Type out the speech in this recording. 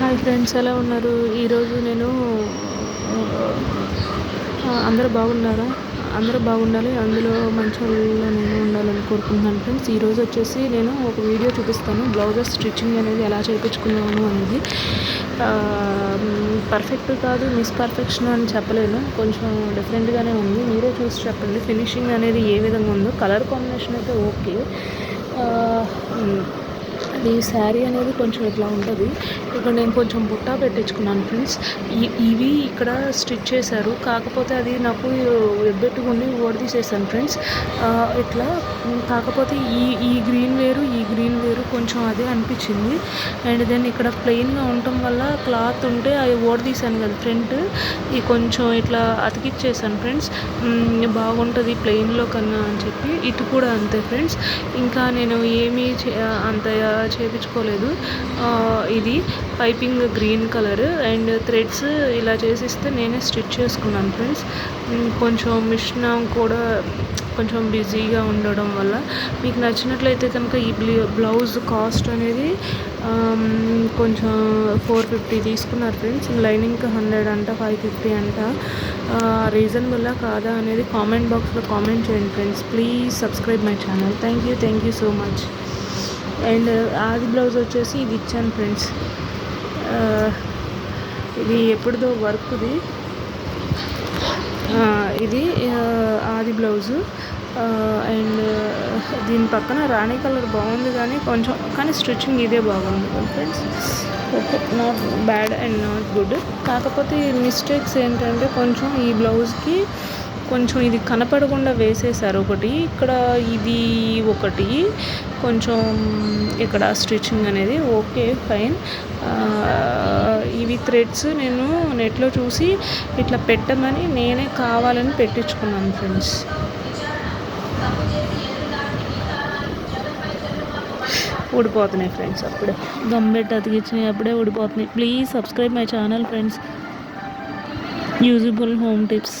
Hi friends ఎలా ఉన్నారు? ఈరోజు నేను అందరూ బాగున్నారా? అందరూ బాగుండాలి అందులో మంచి నేను ఉండాలని కోరుకుంటున్నాను ఫ్రెండ్స్. ఈరోజు వచ్చేసి నేను ఒక వీడియో చూపిస్తాను. బ్లౌజెస్ స్టిచ్చింగ్ అనేది ఎలా చేయించుకున్నాను అనేది. పర్ఫెక్ట్ కాదు మిస్ పర్ఫెక్షన్ అని చెప్పలేను. కొంచెం డిఫరెంట్గానే ఉంది. మీరే చూసి చెప్పండి. ఫినిషింగ్ అనేది ఏ విధంగా ఉందో. కలర్ కాంబినేషన్ అయితే ఓకే. ఈ శారీ అనేది కొంచెం ఇట్లా ఉంటుంది. ఇక్కడ నేను కొంచెం బుట్టా పెట్టించుకున్నాను ఫ్రెండ్స్. ఇవి ఇక్కడ స్టిచ్ చేశారు. కాకపోతే అది నాకు ఎబ్బెట్టుకుని ఓడదీసేసాను ఫ్రెండ్స్. ఇట్లా కాకపోతే ఈ ఈ గ్రీన్ వేరు ఈ గ్రీన్ వేరు కొంచెం అదే అనిపించింది. అండ్ దెన్ ఇక్కడ ప్లెయిన్గా ఉండటం వల్ల క్లాత్ ఉంటే అది ఓడదీసాను కదా ఫ్రంట్ ఈ కొంచెం ఇట్లా అతికిచ్చేసాను ఫ్రెండ్స్. బాగుంటుంది ప్లెయిన్లో కన్నా అని చెప్పి. ఇటు కూడా అంతే ఫ్రెండ్స్. ఇంకా నేను ఏమీ అంత చేయించుకోలేదు ఇది piping green colour and threads ఇలా చేసిస్తే నేనే స్టిచ్ చేసుకున్నాను ఫ్రెండ్స్. కొంచెం మిషన్ కూడా కొంచెం బిజీగా ఉండడం వల్ల మీకు నచ్చినట్లయితే కనుక ఈ బ్లౌజ్ కాస్ట్ అనేది కొంచెం ఫోర్ ఫిఫ్టీ తీసుకున్నారు ఫ్రెండ్స్. లైనింగ్కి హండ్రెడ్ అంట ఫైవ్ ఫిఫ్టీ అంట. రీజనబుల్లా కాదా అనేది కామెంట్ బాక్స్లో కామెంట్ చేయండి friends. Please subscribe my channel. Thank you thank you so much. And ఆది బ్లౌజ్ వచ్చేసి ఇది ఇచ్చాను ఫ్రెండ్స్. ఇది ఎప్పుడుదో వర్క్ది. ఇది ఆది బ్లౌజు. అండ్ దీని పక్కన రాణి కలర్ బాగుంది కానీ కొంచెం కానీ స్టిచ్చింగ్ ఇదే బాగుంది friends. Okay not bad and not good. కాకపోతే మిస్టేక్స్ ఏంటంటే కొంచెం ఈ బ్లౌజ్కి కొంచెం ఇది కనపడకుండా వేసేసారు ఒకటి. ఇక్కడ ఇది ఒకటి. కొంచెం ఇక్కడ స్టిచ్చింగ్ అనేది ఓకే ఫైన్. ఇవి థ్రెడ్స్ నేను నెట్లో చూసి ఇట్లా పెట్టమని నేనే కావాలని పెట్టించుకున్నాను ఫ్రెండ్స్. ఊడిపోతున్నాయి ఫ్రెండ్స్ అప్పుడే. గమ్మెట్ అతికిచ్చినాయి అప్పుడే ఊడిపోతున్నాయి. Please subscribe my channel friends. Usable home tips.